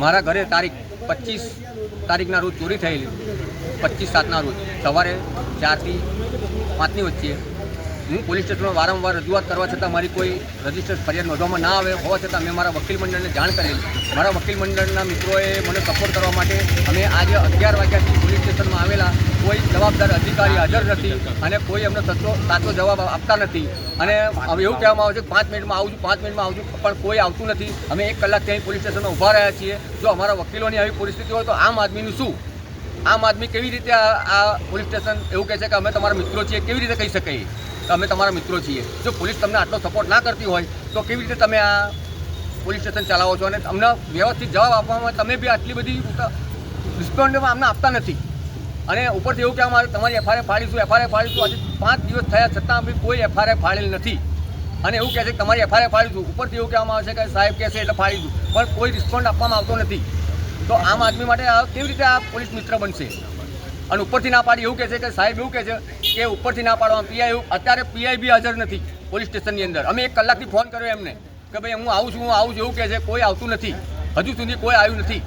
મારા ઘરે તારીખ પચીસ તારીખના રોજ ચોરી થયેલી. પચીસ સાતના રોજ. સવારે ચારથી પાંચની વચ્ચે. હું પોલીસ સ્ટેશનમાં વારંવાર રજૂઆત કરવા છતાં મારી કોઈ રજિસ્ટર ફરિયાદ નોંધવામાં ના આવે. હોવા છતાં મેં મારા વકીલ મંડળને જાણ કરેલી. મારા વકીલ મંડળના મિત્રોએ મને સપોર્ટ કરવા માટે અમે આજે અગિયાર વાગ્યાથી પોલીસ સ્ટેશનમાં અધિકારી હાજર નથી અને કોઈ અમને સાચો સાચો જવાબ આપતા નથી. અને હવે એવું કહેવામાં આવે છે પાંચ મિનિટમાં આવું છું, પાંચ મિનિટમાં આવું છું, પણ કોઈ આવતું નથી. અમે એક કલાક ત્યાં પોલીસ સ્ટેશનમાં ઊભા રહ્યા છીએ. જો અમારા વકીલોની આવી પરિસ્થિતિ હોય તો આમ આદમીનું શું? આમ આદમી કેવી રીતે આ પોલીસ સ્ટેશન એવું કહે છે કે અમે તમારા મિત્રો છીએ, કેવી રીતે કહી શકીએ કે અમે તમારા મિત્રો છીએ. જો પોલીસ તમને આટલો સપોર્ટ ના કરતી હોય, તો કેવી રીતે તમે આ પોલીસ સ્ટેશન ચલાવો છો? અને અમને વ્યવસ્થિત જવાબ આપવામાં તમે બી આટલી બધી રિસ્પોન્ડમાં અમને આપતા નથી. અને ઉપરથી એવું કહેવામાં આવે, તમારી એફઆરઆઈ ફાડીશું એફઆરઆઈ ફાડીશું, આજે પાંચ દિવસ થયા, છતાં બી કોઈ એફઆરઆઈ ફાડેલ નથી. અને એવું કહે છે કે તમારી એફઆરઆઈ ફાડીશું. ઉપરથી એવું કહેવામાં આવે છે કે સાહેબ કહેશે એટલે ફાડીશું. પણ કોઈ રિસ્પોન્ડ આપવામાં આવતો નથી. તો આમ આદમી માટે કેવી રીતે આ પોલીસ મિત્ર બનશે? અને ઉપરથી ના પાડી એવું કહે છે કે સાહેબ એવું કહે છે કે ઉપરથી ના પાડવામાં પીઆઈ અત્યારે પીઆઈ બી હાજર નથી પોલીસ સ્ટેશનની અંદર. અમે એક કલાકથી ફોન કર્યો એમને કે ભાઈ હું આવું છું, હું આવું છું, એવું કહે છે. કોઈ આવતું નથી. હજુ સુધી કોઈ આવ્યું નથી.